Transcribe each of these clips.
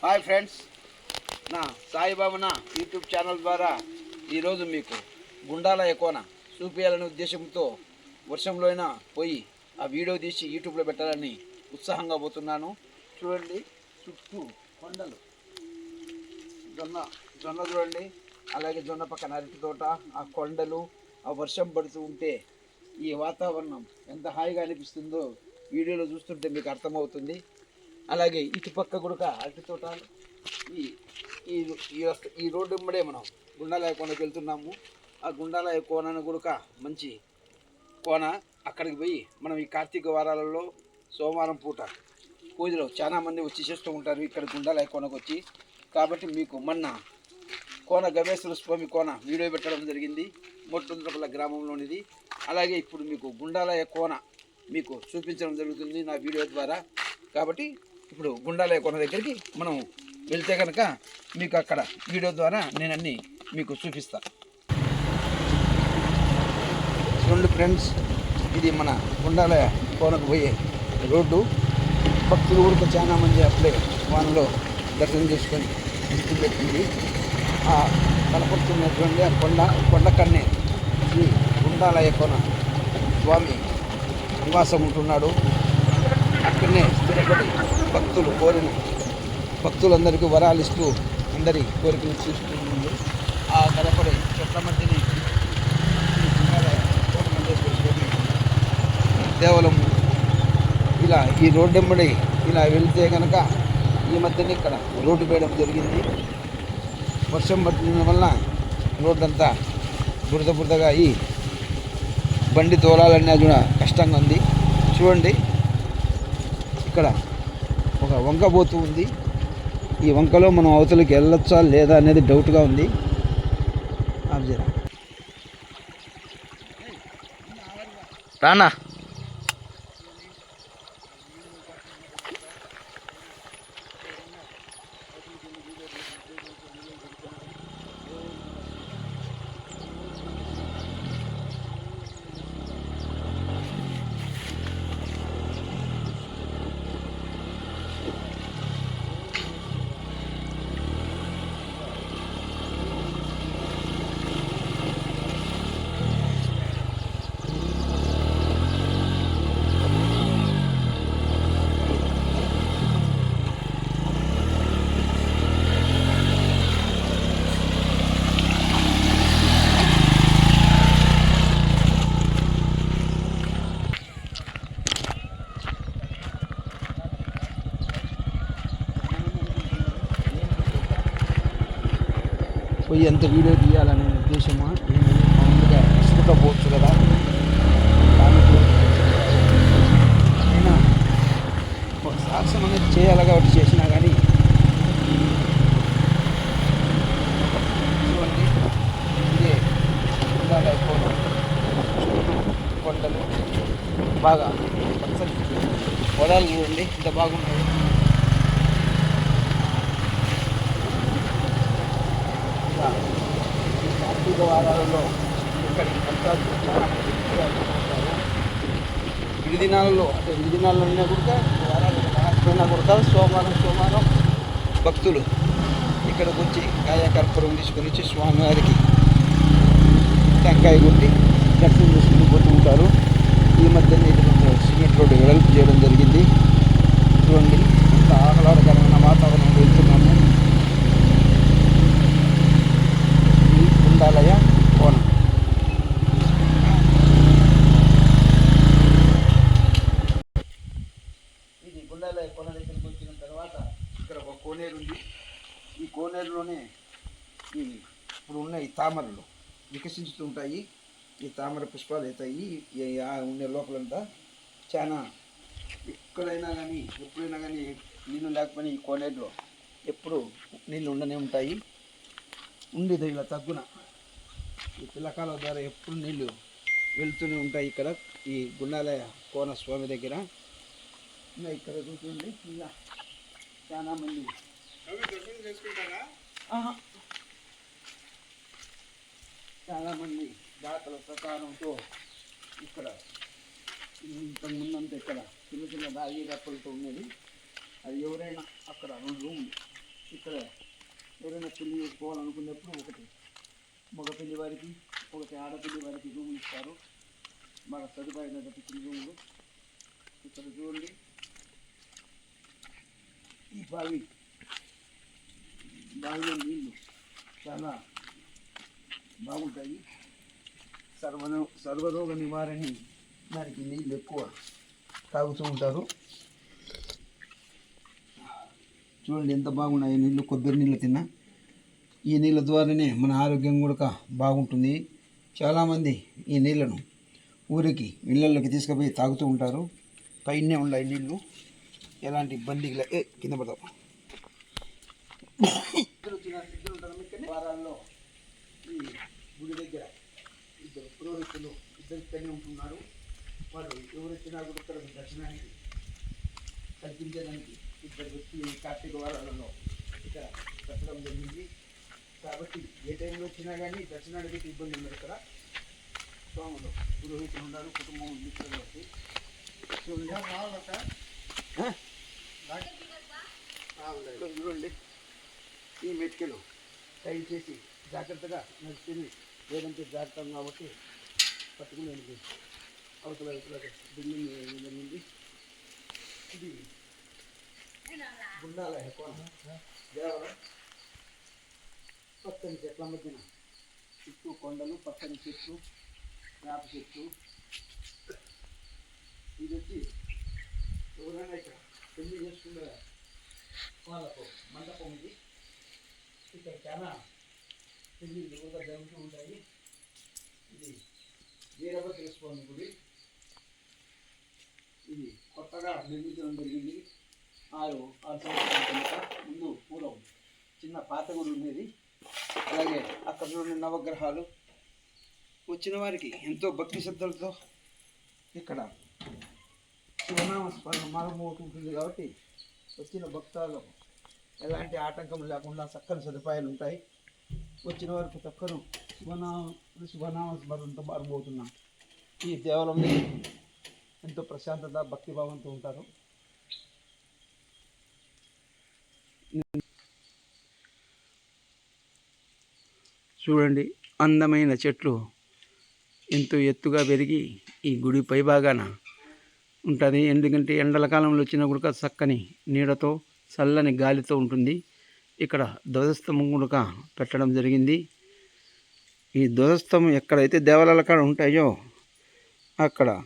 Hi friends. నా సాయిబాబున YouTube channel ద్వారా ఈరోజు మీకు గుండాల ఎకోన చూపించాలనే ఉద్దేశంతో వర్షంలో అయినా పోయి ఆ వీడియో తీసి యూట్యూబ్లో పెట్టాలని ఉత్సాహంగా పోతున్నాను. చూడండి చుట్టూ కొండలు. జొన్న జొన్న చూడండి. అలాగే జొన్న పక్కన అరటి తోట ఆ కొండలు ఆ వర్షం పడుతూ ఉంటే ఈ వాతావరణం ఎంత హాయిగా అనిపిస్తుందో వీడియోలో చూస్తుంటే మీకు అర్థమవుతుంది. అలాగే ఇటుపక్క కూడా అరటి తోటలు ఈ ఈ ఈ రోడ్డు ఇమ్మడే మనం గుండాలయ కోనకి వెళ్తున్నాము. ఆ గుండాలయ కోనను కూడా మంచి కోన అక్కడికి పోయి మనం ఈ కార్తీక వారాలలో సోమవారం పూట పూజలో చాలా మంది వచ్చి చేస్తూ ఉంటారు ఇక్కడ గుండాలయ కోనకు వచ్చి. కాబట్టి మీకు మొన్న కోన గవేశ్వర స్వామి కోన వీడియో పెట్టడం జరిగింది. మొట్టొందరపల్ల గ్రామంలోనిది. అలాగే ఇప్పుడు మీకు గుండాలయ కోన మీకు చూపించడం జరుగుతుంది నా వీడియో ద్వారా. కాబట్టి ఇప్పుడు గుండాలయ కోన దగ్గరికి మనం వెళ్తే కనుక మీకు అక్కడ వీడియో ద్వారా నేను అన్ని మీకు చూపిస్తా. చూడండి ఫ్రెండ్స్ ఇది మన గుండాలయ కోనకు పోయే రోడ్డు. భక్తులు కూడా చాలా మంది అప్పుడే వానలో దర్శనం చేసుకొని దృష్టి పెట్టింది ఆ కనపడుతున్నటువంటి ఆ కొండ కొండ కన్నే శ్రీ గుండాలయ కోన స్వామి నివాసం ఉంటున్నాడు. అక్కడనే స్థిరపడి భక్తులు కోరిన భక్తులందరికీ వరాలు ఇస్తూ అందరి కోరికలు చూస్తుంది ఆ కనపడే చెట్ల మధ్యని దేవలము ఇలా ఈ రోడ్డెంబడి ఇలా వెళ్తే కనుక ఈ మధ్యన ఇక్కడ రోడ్డు వేయడం జరిగింది. వర్షం పడుతున్న వల్ల రోడ్డు అంతా బురద బురదగా అయ్యి బండి తోలాలన్నా కూడా కష్టంగా ఉంది. చూడండి ఇక్కడ ఒక వంక పోతూ ఉంది. ఈ వంకలో మనం అవతలకి వెళ్ళొచ్చా లేదా అనేది డౌట్గా ఉంది. రానా? ఎంత వీడియో తీయాలనే ఉద్దేశమా? ముందుగా మామూలుగా పోవచ్చు కదా? దానికి అయినా ఒక సాహసం అనేది చేయాలి కాబట్టి చేసినా కానీ చూడండి ఇదే ఉండాలి కొండలు బాగా పొలాలు చూడండి ఇంత బాగున్నాయి ఇలా ఈ ఆధారంలో ఇక్కడికి దినాలలో అంటే ఇరు దినాల్లో కూడా వారాలు కూడా సోమవారం సోమవారం భక్తులు ఇక్కడికి వచ్చి కాయకర్పూరం తీసుకొని వచ్చి స్వామివారికి టెంకాయ కొట్టి దర్శనం చేసుకుని పోతూ ఉంటారు. ఈ మధ్యన ఇది కొంచెం సిమెంట్ రోడ్డు వెడల్పు చేయడం జరిగింది. చూడండి ఇంత ఆహ్లాదకరమైన వాతావరణం వెళ్తున్నాం ఈ కుండాలయ కోన ఇది గుండాలయ కోన దగ్గరికి వచ్చిన తర్వాత ఇక్కడ ఒక కోనేరు ఉంది ఈ కోనేరులోనే ఈ ఇప్పుడు ఉన్న ఈ తామరలు వికసించుతూ ఉంటాయి ఈ తామర పుష్పాలు అవుతాయి ఉండే లోపలంతా చాలా ఎక్కడైనా కానీ ఎప్పుడైనా కానీ నీళ్ళు లేకపోయినా ఈ కోనేరులో ఎప్పుడు నీళ్ళు ఉండనే ఉంటాయి. ఉండేది ఇలా తగ్గున. ఈ పిల్లకాల ద్వారా ఎప్పుడు నీళ్ళు వెళ్తూనే ఉంటాయి ఇక్కడ. ఈ గుండాలయ కోన స్వామి దగ్గర. ఇంకా ఇక్కడ ఇంకా చాలా మంది. చాలామంది చాలా మంది దాతల ప్రకారంతో ఇక్కడ ఇంతకుముందంతా ఇక్కడ చిన్న చిన్న దాగి రప్పలతో ఉండేది అది ఎవరైనా అక్కడ రెండు ఎవరైనా పెళ్ళి చేసుకోవాలనుకున్నప్పుడు ఒకటి మగ పెళ్ళి వారికి ఒకటి ఆడపిల్లి వారికి రూములు ఇస్తారు. బాగా సదుపాయంగా కట్టించిన రూములు. ఇక్కడ చూడండి. ఈ బావి బావిలో నీళ్ళు చాలా బాగుంటాయి. సర్వరో సర్వరోగ నివారణ దానికి నీళ్ళు ఎక్కువ తాగుతూ ఉంటారు. చూడండి ఎంత బాగున్నాయి నీళ్ళు కొబ్బరి నీళ్ళు తిన్నా. ఈ నీళ్ళ ద్వారానే మన ఆరోగ్యం కూడా బాగుంటుంది. చాలామంది ఈ నీళ్ళను ఊరికి ఇళ్ళల్లోకి తీసుకుపోయి తాగుతూ ఉంటారు. పైనే ఉన్నాయి నీళ్ళు. ఎలాంటి ఇబ్బంది కింద పడతాం ఇద్దరు చిన్న ఇద్దరు ఉంటారు ఇక్కడనే. వారాల్లో ఈ గుడి దగ్గర ఇద్దరు పురోహితులు ఇద్దరు ఇక్కడనే ఉంటున్నారు. వారు ఎవరు వచ్చినా కూడా ఇక్కడ దర్శనానికి కల్పించడానికి ఇద్దరు వ్యక్తి ఈ కార్తీక వారాలలో ఇక్కడ పెట్టడం జరిగింది. కాబట్టి ఏ టైంలో వచ్చినా కానీ దర్శనానికి ఇబ్బంది ఉండదు ఇక్కడ స్వాములు పురోహితులు ఉన్నారు కుటుంబం ఉంది కాబట్టి. చూడండి ఈ మెట్కెలు దయచేసి జాగ్రత్తగా నడుచుకుని లేదంటే జాగ్రత్త కాబట్టి పట్టుకుని నేను అవతల అవతల బిల్డింగ్ జరిగింది ఇది గుండాల కోన దేవాలయం పచ్చని చెట్ల మధ్యన. చుట్టూ కొండలు పచ్చని చెట్లు వేప చెట్లు. ఇది వచ్చి ఎవరైనా ఇక్కడ పెళ్ళి చేసుకునే వాళ్ళకు మండపం ఇది ఇక్కడ చాలా పెళ్ళిళ్ళు కూడా జరుగుతూ ఉంటాయి. ఇది వీరభద్ర తెలుసుకోండి గుడి. ఇది కొత్తగా నిర్మించడం జరిగింది. ఆరు ఆరు సంవత్సరాల ముందు పూర్వం చిన్న పాత గుడి ఉండేది. అలాగే అక్కడ ఉన్న నవగ్రహాలు వచ్చిన వారికి ఎంతో భక్తి శ్రద్ధలతో ఇక్కడ శివనామ స్మరణ మారుమోటు ఉంటుంది కాబట్టి వచ్చిన భక్తాలకు ఎలాంటి ఆటంకం లేకుండా చక్కని సదుపాయాలు ఉంటాయి. వచ్చిన వారికి చక్కను శివనామ శివనామ స్మరణతో మారుమోతున్నాం ఈ దేవాలయంలో ఎంతో ప్రశాంతత భక్తిభావంతో ఉంటారు. చూడండి అందమైన చెట్లు ఎంతో ఎత్తుగా పెరిగి ఈ గుడి పైభాగాన ఉంటుంది. ఎందుకంటే ఎండల కాలంలో వచ్చిన గుడక చక్కని నీడతో చల్లని గాలితో ఉంటుంది. ఇక్కడ ధ్వజస్తంభం గుడక పెట్టడం జరిగింది. ఈ ధ్వజస్తంభం ఎక్కడైతే దేవాలయాల కాడ ఉంటాయో అక్కడ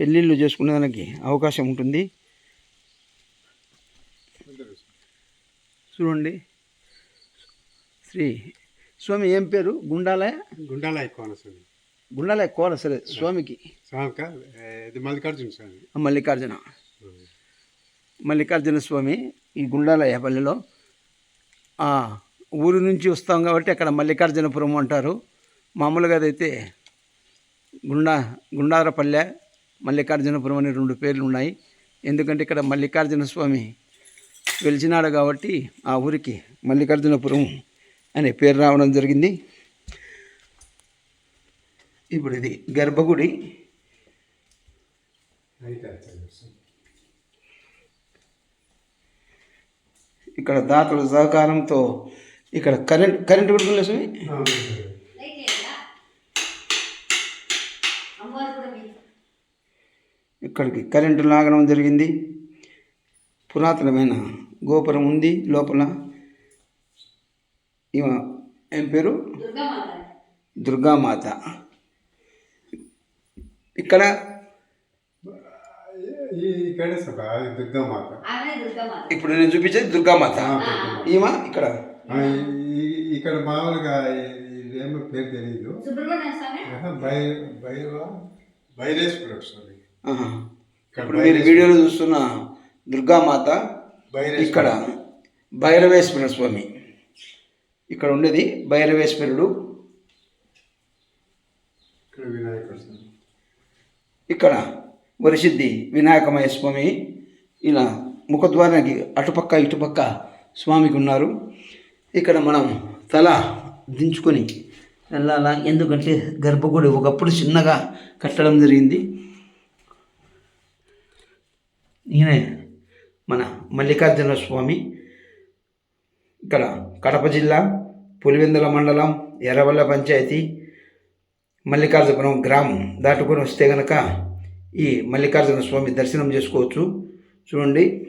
పెళ్ళిళ్ళు చేసుకునేదానికి అవకాశం ఉంటుంది. చూడండి. శ్రీ స్వామి ఏం పేరు? గుండాలయ? గుండాల కోనస్వామి గుండాలయ కోల సరే స్వామికి. మల్లికార్జున స్వామి. మల్లికార్జున. మల్లికార్జున స్వామి ఈ గుండాలయ పల్లెలో ఊరు నుంచి వస్తాం కాబట్టి అక్కడ మల్లికార్జునపురం అంటారు. మామూలుగా అయితే గుండా గుండారపల్లె మల్లికార్జునపురం అనే రెండు పేర్లు ఉన్నాయి. ఎందుకంటే ఇక్కడ మల్లికార్జున స్వామి వెలిచినాడు కాబట్టి ఆ ఊరికి మల్లికార్జునపురం అనే పేరు రావడం జరిగింది. ఇప్పుడు ఇది గర్భగుడి. ఇక్కడ దాతల సహకారంతో ఇక్కడ కరెంట్ కరెంట్ కూడా స్వామి. ఇక్కడికి కరెంటు లాగడం జరిగింది. పురాతనమైన గోపురం ఉంది లోపల. ఈమె ఏం పేరు? దుర్గామాత. ఇక్కడ ఈ ఇక్కడ సభ దుర్గామాత. ఇప్పుడు నేను చూపించేది దుర్గామాత. ఈమె ఇక్కడ? ఇక్కడ మామూలుగా ఇదేమో పేరు తెలియదు సుబ్రహ్మణ్య స్వామి? ఇప్పుడు మీరు వీడియోలో చూస్తున్న దుర్గామాత ఇక్కడ భైరవేశ్వర స్వామి. ఇక్కడ ఉండేది భైరవేశ్వరుడు. ఇక్కడ వినాయకుడు స్వామి. ఇక్కడ వరిసిద్ధి వినాయకమయ స్వామి. ఇలా ముఖద్వారానికి అటుపక్క ఇటుపక్క స్వామికి ఉన్నారు. ఇక్కడ మనం తల దించుకొని వెళ్ళాలా? ఎందుకంటే గర్భగుడి ఒకప్పుడు చిన్నగా కట్టడం జరిగింది. ఈయనే మన మల్లికార్జున స్వామి. ఇక్కడ కడప జిల్లా పులివెందుల మండలం ఎర్రవల్ల పంచాయతీ మల్లికార్జునపురం గ్రామం. దాటుకొని వస్తే గనక ఈ మల్లికార్జున స్వామి దర్శనం చేసుకోవచ్చు. చూడండి.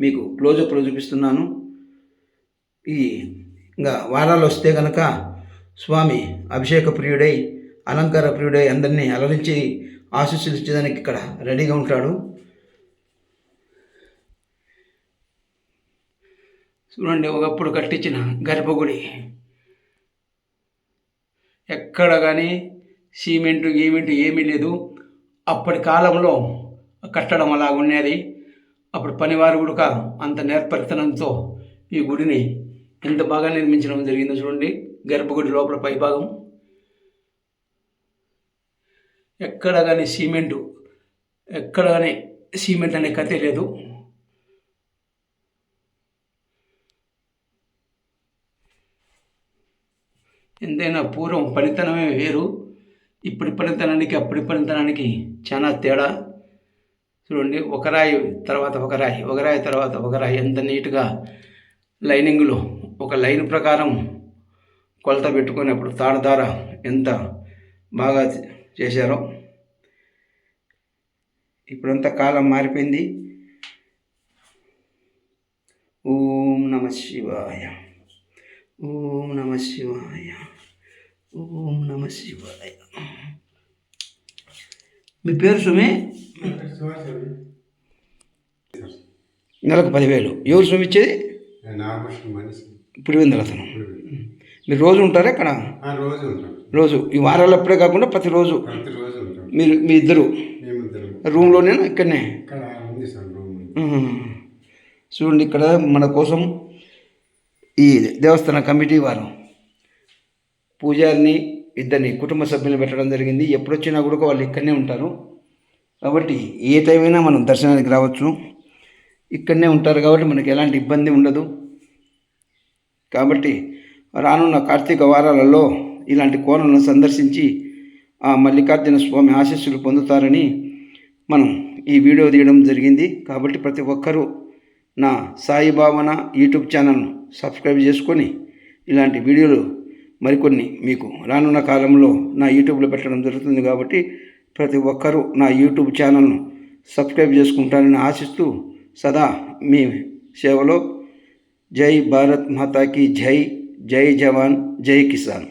మీకు క్లోజప్లో చూపిస్తున్నాను. ఈ ఇంకా వారాలు వస్తే కనుక స్వామి అభిషేక ప్రియుడై అలంకార ప్రియుడై అందరినీ అలరించి ఆశీస్సులు ఇచ్చేదానికి ఇక్కడ రెడీగా ఉంటాడు. చూడండి ఒకప్పుడు కట్టించిన గర్భగుడి. ఎక్కడ కానీ సిమెంటు గీమెంటు ఏమీ లేదు. అప్పటి కాలంలో కట్టడం అలా ఉండేది. అప్పుడు పనివారు కూడా అంత నేర్పరితనంతో ఈ గుడిని ఎంత బాగా నిర్మించడం జరిగిందో చూడండి. గర్భగుడి లోపల పైభాగం ఎక్కడ కానీ సిమెంటు ఎక్కడ కానీ సిమెంట్ అనే కథే లేదు. ఎంతైనా పూర్వం పనితనమే వేరు. ఇప్పటి పనితనానికి అప్పటి పనితనానికి చాలా తేడా. చూడండి ఒక రాయి తర్వాత ఒక రాయి ఒక రాయి తర్వాత ఒక రాయి ఎంత నీట్గా లైనింగ్లో ఒక లైన్ ప్రకారం కొలత పెట్టుకునేప్పుడు తాడు దార ఎంత బాగా చేశారో. ఇప్పుడంతా కాలం మారిపోయింది. ఓం నమ శివాయ. ఓం నమ శివాయ. ఓం నమ శివాయ. మీ పేరు సుమి నెలకు పదివేలు. ఎవరు స్వామి ఇచ్చేది? నాగభూషణ పులివెందుల అతను మీరు రోజు ఉంటారా అక్కడ రోజు. రోజు ఈ వారాలు అప్పుడే కాకుండా ప్రతిరోజు. మీరు మీ ఇద్దరు. రూమ్లోనే రూమ్లోనేనా? ఇక్కడనే? చూడండి ఇక్కడ మన కోసం ఈ దేవస్థాన కమిటీ వారు పూజారిని ఇద్దరిని కుటుంబ సభ్యులు పెట్టడం జరిగింది. ఎప్పుడొచ్చినా కూడా వాళ్ళు ఇక్కడనే ఉంటారు. కాబట్టి ఏ టైం అయినా మనం దర్శనానికి రావచ్చు. ఇక్కడనే ఉంటారు కాబట్టి మనకి ఎలాంటి ఇబ్బంది ఉండదు. కాబట్టి రానున్న కార్తీక వారాలలో ఇలాంటి కోణలను సందర్శించి ఆ మల్లికార్జున స్వామి ఆశీస్సులు పొందుతారని మనం ఈ వీడియో తీయడం జరిగింది. కాబట్టి ప్రతి ఒక్కరూ నా సాయి భావన యూట్యూబ్ ఛానల్ను సబ్స్క్రైబ్ చేసుకొని ఇలాంటి వీడియోలు మరికొన్ని మీకు రానున్న కాలంలో నా యూట్యూబ్లో పెట్టడం జరుగుతుంది కాబట్టి ప్రతి ఒక్కరూ నా యూట్యూబ్ ఛానల్ను సబ్స్క్రైబ్ చేసుకుంటారని ఆశిస్తూ సదా మీ సేవలో జై భారత్ మాతాకి జై జై జవాన్ జై కిసాన్.